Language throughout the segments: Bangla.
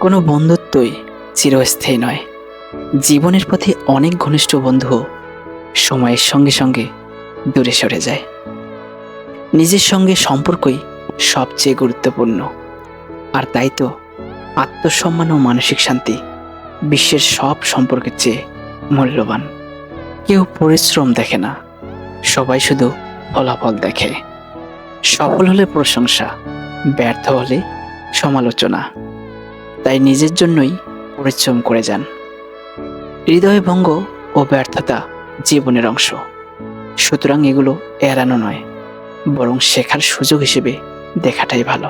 কোনো বন্ধুত্বই চিরস্থায়ী নয়। জীবনের পথে অনেক ঘনিষ্ঠ বন্ধু সময়ের সঙ্গে সঙ্গে দূরে সরে যায়। নিজের সঙ্গে সম্পর্কই সবচেয়ে গুরুত্বপূর্ণ। আর তাই তো আত্মসম্মান ও মানসিক শান্তি বিশ্বের সব সম্পর্কের চেয়ে মূল্যবান। কেউ পরিশ্রম দেখে না, সবাই শুধু ফলাফল দেখে। সফল হলে প্রশংসা, ব্যর্থ হলে সমালোচনা। তাই নিজের জন্যই পরিশ্রম করে যান। হৃদয় ভঙ্গ ও ব্যর্থতা জীবনের অংশ। সুতরাং এগুলো এড়ানো নয়, বরং শেখার সুযোগ হিসেবে দেখাটাই ভালো।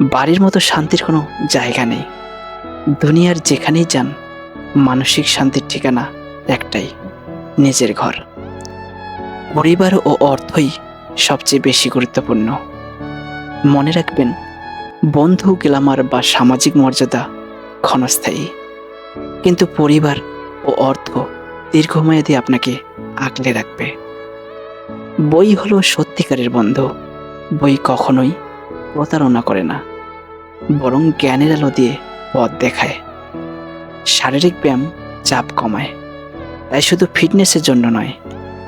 বাড়ির মতো শান্তির কোনো জায়গা নেই। দুনিয়ার যেখানেই যান, মানসিক শান্তির ঠিকানা একটাই, নিজের ঘর। পরিবার ও অর্থই সবচেয়ে বেশি গুরুত্বপূর্ণ। মনে রাখবেন বন্ধু গ্লামার বা সামাজিক মর্যাদা ক্ষণস্থায়ী। কিন্তু পরিবার ও অর্থ দীর্ঘমেয়াদী আপনাকে আঁকলে রাখবে। বই হলো সত্যিকারের বন্ধু। বই কখনোই প্রতারণা করে না। বরং জ্ঞানের আলো দিয়ে পথ দেখায়। শারীরিক ব্যায়াম চাপ কমায়। তাই শুধু ফিটনেসের জন্য নয়,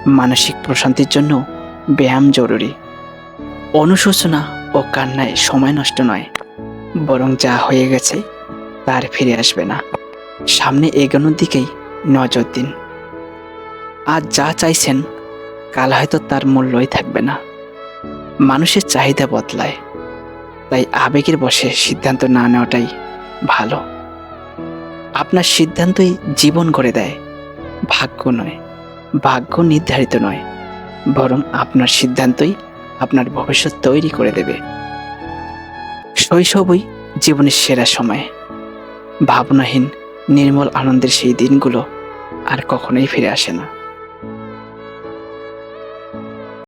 মানসিক প্রশান্তির জন্য ব্যায়াম জরুরি। অনুশোচনা ও কান্নায় সময় নষ্ট নয়, বরং যা হয়ে গেছে তার ফিরে আসবে না। সামনে এগোনোর দিকেই নজর দিন। আজ যা চাইছেন, কাল হয়তো তার মূল্যই থাকবে না। মানুষের চাহিদা বদলায়। তাই আবেগের বসে সিদ্ধান্ত না নেওয়াটাই ভালো। আপনার সিদ্ধান্তই জীবন করে দেয়। ভাগ্য নয়, ভাগ্য নির্ধারিত নয়, বরং আপনার সিদ্ধান্তই আপনার ভবিষ্যৎ তৈরি করে দেবে। শৈশবই জীবনের সেরা সময়। ভাবনাহীন, নির্মল আনন্দের সেই দিনগুলো আর কখনোই ফিরে আসে না।